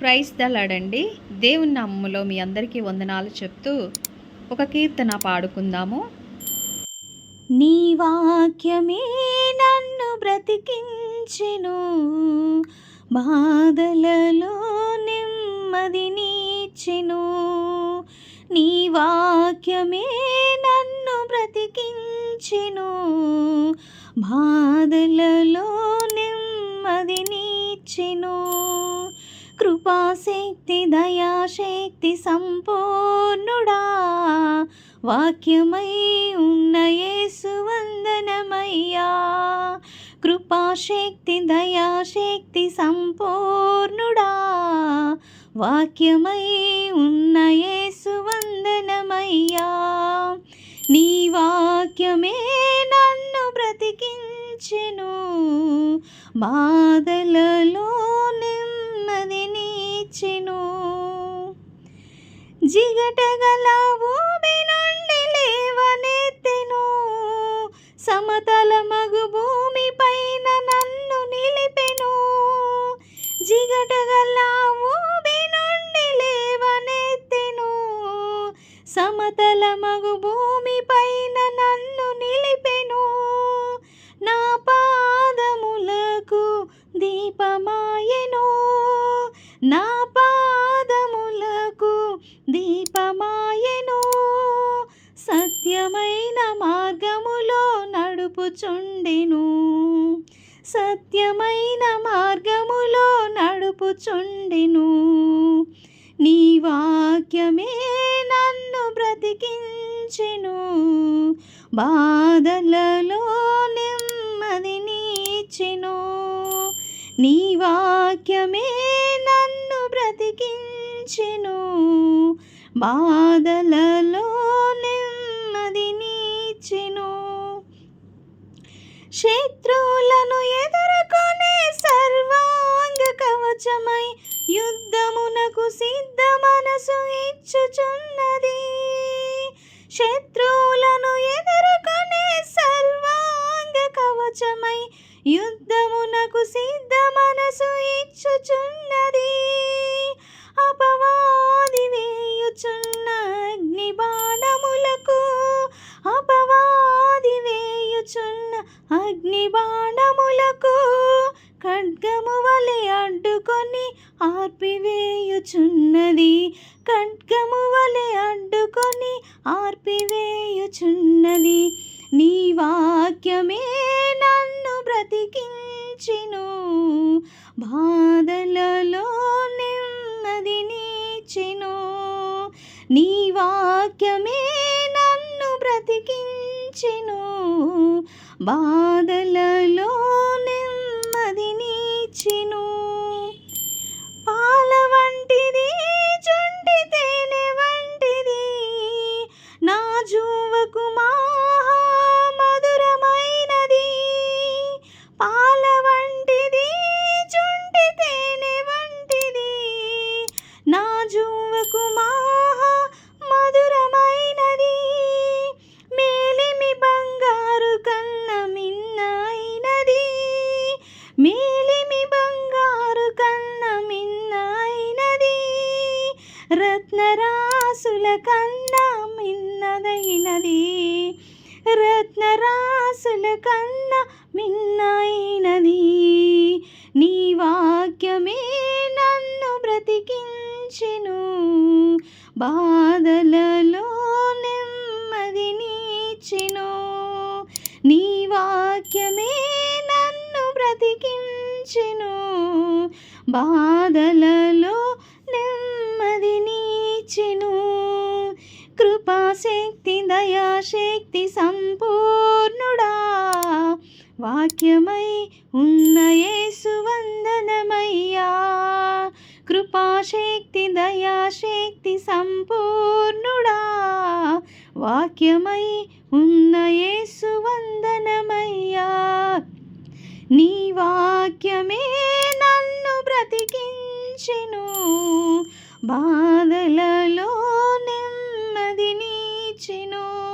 Praise దలాడండి దేవుని నామములో మీ అందరికీ వందనాలు చెప్తూ ఒక కీర్తన పాడుకుందాము. నీ వాక్యమే నన్ను బ్రతికించెను. బాధలలో నెమ్మది నీచెను. నీ వాక్యమే నన్ను బ్రతికించెను. బాధలలో నెమ్మది నీచెను. కృపాశక్తి దయాశక్తి సంపూర్ణుడా. వాక్యమై ఉన్న యేసువందనమయ్యా కృపాశక్తి దయాశక్తి సంపూర్ణుడా. వాక్యమై ఉన్న యేసువందనమయ్యా నీ వాక్యమే నన్ను బ్రతికించెను. బాధలలో నీచెను జిగటగల భూమి నుండి లేవనెత్తెను. సమతల మగు భూమి పైన నన్ను నిలిపెను. జిగటగల భూమి నుండి లేవనెత్తెను. సమతల మగు భూమి పైన నన్ను నిలిపెను. నా పాదములకు దీప సత్యమైన మార్గములో నడుపుచుండెను. సత్యమైన మార్గములో నడుపుచుండెను. నీ వాక్యమే నన్ను బ్రతికించెను. బాధలలో నెమ్మదినిచ్చెను నీ వాక్యమే నన్ను బ్రతికించెను. బాధలలో సిద్ధ మనసు ఇచ్చుచున్నది. శత్రువులను ఎదుర్కొనే సర్వాంగ కవచమై యుద్ధమునకు సిద్ధ మనసు ఇచ్చుచున్నది. అపవాది వేయుచున్న అగ్ని బాణములకు అపవాది వేయుచున్న అగ్ని బాణములకు ఖడ్గము వలె అడ్డుకొని ఆర్పివేయుచున్నది. ఖడ్గము వలె అడ్డుకొని ఆర్పివేయుచున్నది. నీ వాక్యమే నన్ను బ్రతికించిను. బాధలలో నెమ్మది నీచెను. నీ వాక్యమే నన్ను బ్రతికించిను. బాధ రత్నరాసుల కన్నా మిన్నదైనది. రత్నరాసుల కన్నా మిన్నైనది. నీ వాక్యమే నన్ను బ్రతికించెను. బాధలలో నెమ్మదినిచ్చెను నీ వాక్యమే నన్ను బ్రతికించెను. బాధలలో దయాశక్తి సంపూర్ణుడా. వాక్యమై ఉన్నయేసు వందనమయ్యా. కృపాశక్తి దయాశక్తి సంపూర్ణుడా. వాక్యమై ఉన్నయేసు వందనమయ్యా. నీ వాక్యమే నన్ను బ్రతికించెను. బాధలలో చేసెను